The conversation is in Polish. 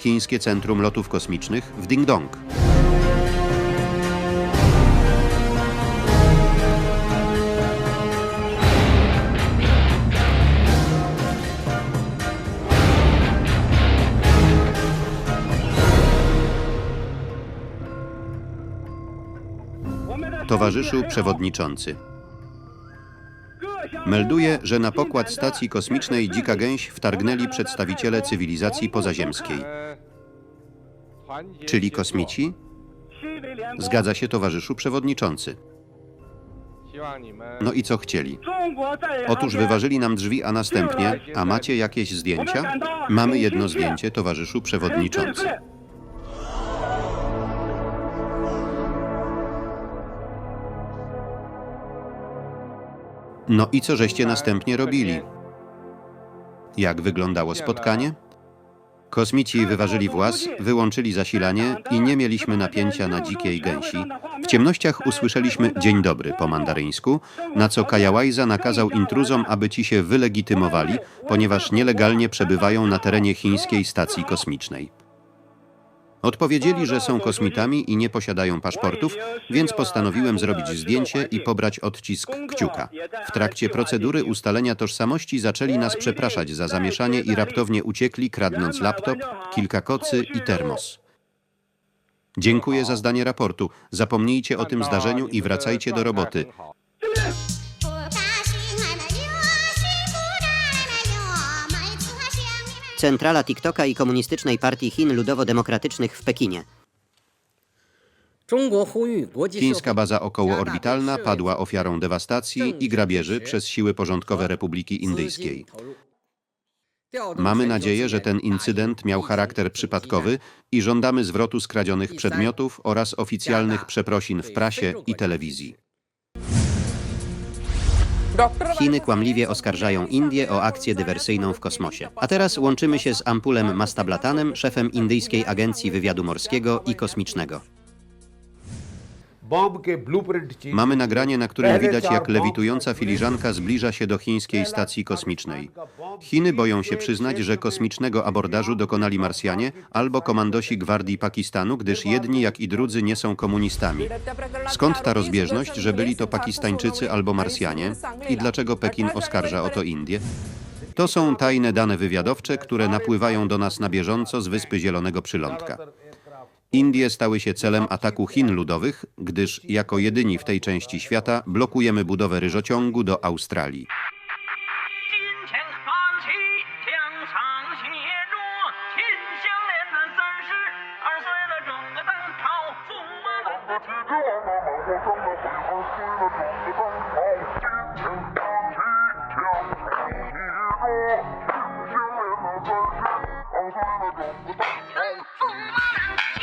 chińskie centrum lotów kosmicznych w Ding-Dong. Towarzyszył przewodniczący. Melduje, że na pokład stacji kosmicznej Dzika Gęś wtargnęli przedstawiciele cywilizacji pozaziemskiej. Czyli kosmici? Zgadza się towarzyszu przewodniczący. No i co chcieli? Otóż wyważyli nam drzwi, a następnie, a macie jakieś zdjęcia? Mamy jedno zdjęcie, towarzyszu przewodniczący. No i co żeście następnie robili? Jak wyglądało spotkanie? Kosmici wyważyli włas, wyłączyli zasilanie i nie mieliśmy napięcia na dzikiej gęsi. W ciemnościach usłyszeliśmy dzień dobry po mandaryńsku, na co Kajałajza nakazał intruzom, aby ci się wylegitymowali, ponieważ nielegalnie przebywają na terenie chińskiej stacji kosmicznej. Odpowiedzieli, że są kosmitami i nie posiadają paszportów, więc postanowiłem zrobić zdjęcie i pobrać odcisk kciuka. W trakcie procedury ustalenia tożsamości zaczęli nas przepraszać za zamieszanie i raptownie uciekli, kradnąc laptop, kilka kocy i termos. Dziękuję za zdanie raportu. Zapomnijcie o tym zdarzeniu i wracajcie do roboty. Centrala TikToka i Komunistycznej Partii Chin Ludowo-Demokratycznych w Pekinie. Chińska baza okołoorbitalna padła ofiarą dewastacji i grabieży przez siły porządkowe Republiki Indyjskiej. Mamy nadzieję, że ten incydent miał charakter przypadkowy i żądamy zwrotu skradzionych przedmiotów oraz oficjalnych przeprosin w prasie i telewizji. Chiny kłamliwie oskarżają Indię o akcję dywersyjną w kosmosie. A teraz łączymy się z Ampulem Mastablatanem, szefem Indyjskiej Agencji Wywiadu Morskiego i Kosmicznego. Mamy nagranie, na którym widać, jak lewitująca filiżanka zbliża się do chińskiej stacji kosmicznej. Chiny boją się przyznać, że kosmicznego abordażu dokonali Marsjanie albo komandosi gwardii Pakistanu, gdyż jedni, jak i drudzy, nie są komunistami. Skąd ta rozbieżność, że byli to Pakistańczycy albo Marsjanie? I dlaczego Pekin oskarża o to Indię? To są tajne dane wywiadowcze, które napływają do nas na bieżąco z Wyspy Zielonego Przylądka. Indie stały się celem ataku Chin ludowych, gdyż jako jedyni w tej części świata blokujemy budowę ryżociągu do Australii. Oh,